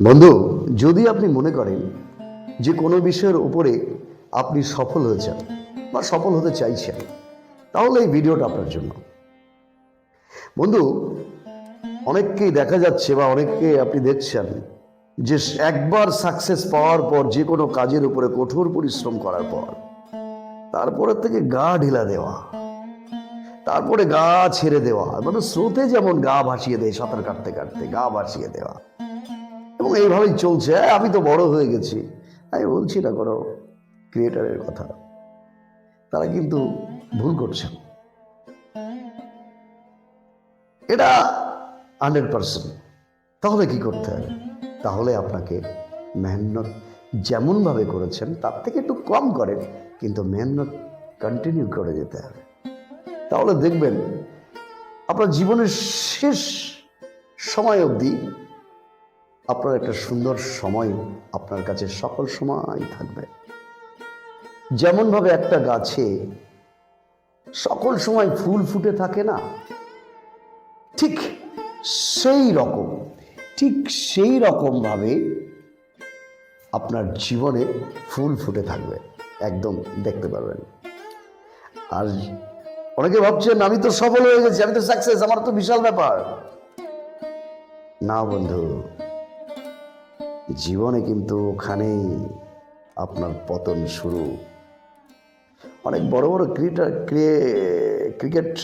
বন্ধু, যদি আপনি মনে করেন যে কোনো বিষয়ের উপরে আপনি সফল হয়েছেন বা সফল হতে চাইছেন, তাহলে এই ভিডিওটা আপনার জন্য। বন্ধু, অনেককেই দেখা যাচ্ছে বা অনেককে আপনি দেখছেন যে একবার সাকসেস পাওয়ার পর যে কোনো কাজের উপরে কঠোর পরিশ্রম করার পর, তারপরে থেকে গা ঢিলা দেওয়া, তারপরে গা ছেড়ে দেওয়া মানে স্রোতে যেমন গা ভাসিয়ে দেয় সাঁতার কাটতে কাটতে, গা ভাসিয়ে দেওয়া এবং এইভাবেই চলছে। "হ্যাঁ, আমি তো বড় হয়ে গেছি। আমি বলছি না কোনো ক্রিয়েটারের কথা। তারা কিন্তু ভুল করছেন। এটা হান্ড্রেড পার্সেন্ট তাহলে কি করতে হবে? তাহলে আপনাকে মেহনত যেমনভাবে করেছেন তার থেকে একটু কম করেন কিন্তু মেহনত কন্টিনিউ করে যেতে হবে। তাহলে দেখবেন আপনার জীবনের শেষ সময় অবধি আপনার একটা সুন্দর সময় আপনার কাছে সকল সময় থাকবে। যেমনভাবে একটা গাছে সকল সময় ফুল ফুটে থাকে না, ঠিক সেই রকম, ঠিক সেই রকমভাবে আপনার জীবনে ফুল ফুটে থাকবে, একদম দেখতে পারবেন। আর অনেকে ভাবছেন, আমি তো সফল হয়ে গেছি, আমি তো সাকসেস আমার তো বিশাল ব্যাপার। না বন্ধু জীবনে কিন্তু ওখানেই আপনার পতন শুরু। অনেক বড় বড় ক্রিকেটার ক্রিকেট,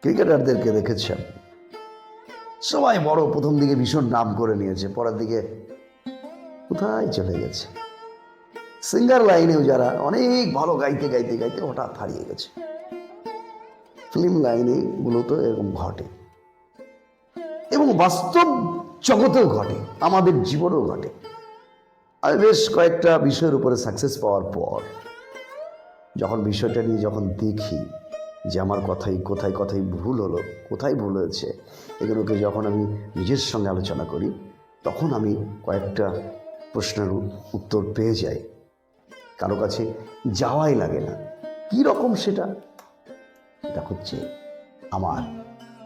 ক্রিকেটারদেরকে দেখেছেন। সবাই বড় প্রথম দিকে ভীষণ নাম করে নিয়েছে, পরের দিকে কোথায় চলে গেছে? সিঙ্গার লাইনেও যারা অনেক ভালো গাইতে গাইতে গাইতে হঠাৎ হারিয়ে গেছে। ফিল্ম লাইনে মূলত এরকম ঘটে। বাস্তব জগতেও ঘটে, আমাদের জীবনেও ঘটে। আমি বেশ কয়েকটা বিষয়ের উপরে সাকসেস পাওয়ার পর, যখন বিষয়টা নিয়ে যখন দেখি যে আমার কথাই কোথায় কথাই ভুল হলো, কোথায় ভুল হয়েছে, এগুলোকে যখন আমি নিজের সঙ্গে আলোচনা করি, তখন আমি কয়েকটা প্রশ্নের উত্তর পেয়ে যাই। কারও কাছে যাওয়াই লাগে না। কী রকম সেটা? এটা হচ্ছে আমার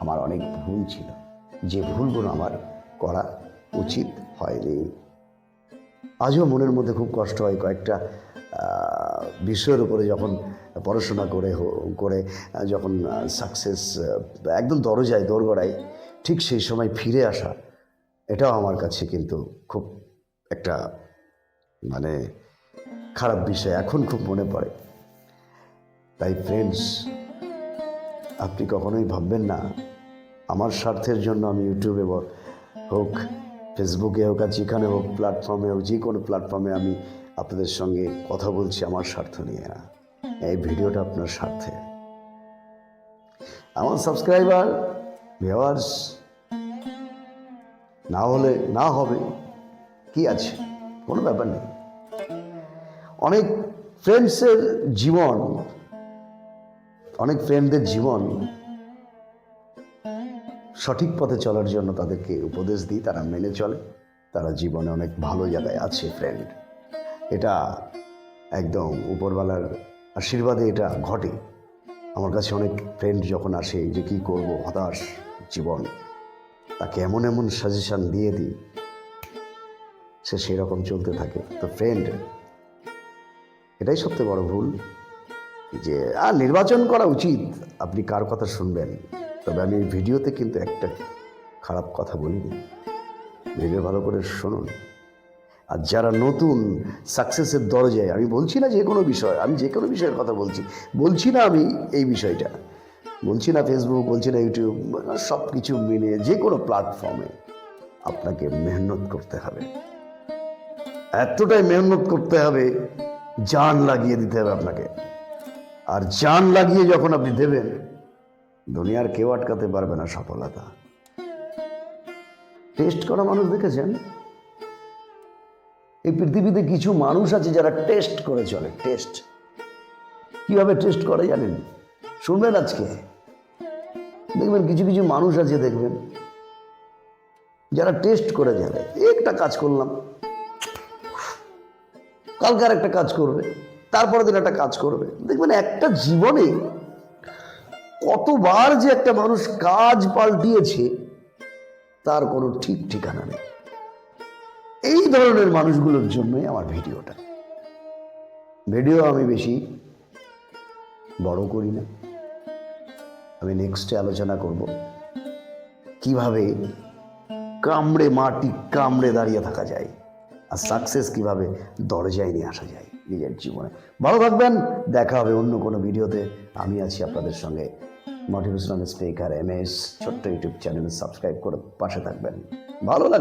আমার অনেক ভুল ছিল। যে ভুলগুলো আমার করা উচিত হয়নি। আজও মনের মধ্যে খুব কষ্ট হয় কয়েকটা বিষয়ের উপরে যখন পড়াশোনা করে করে যখন সাকসেস একদম দরজায়, দোরগড়ায়, ঠিক সেই সময় ফিরে আসা, এটাও আমার কাছে কিন্তু খুব একটা মানে খারাপ বিষয়, এখন খুব মনে পড়ে। তাই ফ্রেন্ডস আপনি কখনোই ভাববেন না আমার স্বার্থের জন্য আমি ইউটিউবে হোক ফেসবুকে হোক আর যেখানে হোক প্ল্যাটফর্মে হোক, যে কোনো প্ল্যাটফর্মে আমি আপনাদের সঙ্গে কথা বলছি আমার স্বার্থ নিয়ে না। এই ভিডিওটা আপনার স্বার্থে। আমার সাবস্ক্রাইবার ভিওয়ার্স না হলে না হবে, কি আছে? কোনো ব্যাপার নেই। অনেক ফ্রেন্ডসের জীবন, অনেক ফ্রেন্ডদের জীবন সঠিক পথে চলার জন্য তাদেরকে উপদেশ দিই, তারা মেনে চলে। তারা জীবনে অনেক ভালো জায়গায় আছে ফ্রেন্ড এটা একদম উপরওয়ালার আশীর্বাদে এটা ঘটে। আমার কাছে অনেক ফ্রেন্ড যখন আসে যে কী করব, হতাশ জীবন, তাকে এমন এমন সাজেশান দিয়ে দিই, সে সেই রকম চলতে থাকে। তো ফ্রেন্ড এটাই সবচেয়ে বড় ভুল যে আর নির্বাচন করা উচিত। আপনি কার কথা শুনবেন? তবে আমি এই ভিডিওতে কিন্তু একটা খারাপ কথা বলিনি ভেবে ভালো করে শুনুন। আর যারা নতুন সাকসেসের দরজায়, আমি বলছি না যে কোনো বিষয়, আমি যে কোনো বিষয়ের কথা বলছি বলছি না আমি এই বিষয়টা। বলছি না ফেসবুক বলছি না ইউটিউব সব কিছু মিলে যে কোনো প্ল্যাটফর্মে আপনাকে মেহনত করতে হবে। এতটাই মেহনত করতে হবে, জান লাগিয়ে দিতে হবে আপনাকে। আর জান লাগিয়ে যখন আপনি দেবেন দুনিয়ার কেউ আটকাতে পারবে না সফলতা। টেস্ট করা মানুষ দেখেছেন? এই পৃথিবীতে কিছু মানুষ আছে যারা টেস্ট করে চলে টেস্ট কীভাবে টেস্ট করে জানেন? শুনবেন আজকে। দেখবেন কিছু কিছু মানুষ আছে দেখবেন, যারা টেস্ট করে যাবে। একটা কাজ করলাম। কালকার একটা কাজ করবে, তারপরের দিন একটা কাজ করবে। দেখবেন একটা জীবনে কতবার যে একটা মানুষ কাজ পাল্টিয়েছে, তার কোনো ঠিক ঠিকানা নেই। এই ধরনের মানুষগুলোর জন্যই আমার ভিডিওটা। ভিডিও আমি বেশি বড় করি না। আমি নেক্সটে আলোচনা করব, কীভাবে কামড়ে মাটি কামড়ে দাঁড়িয়ে থাকা যায় আর সাকসেস কীভাবে দরজায় নিয়ে আসা যায় নিজের জীবনে। ভালো থাকবেন, দেখা হবে অন্য কোনো ভিডিওতে। আমি আছি আপনাদের সঙ্গে। মোটিভেশনাল স্পিকার এম এস ছোট্ট ইউটিউব চ্যানেল সাবস্ক্রাইব করে পাশে থাকবেন। ভালো লাগে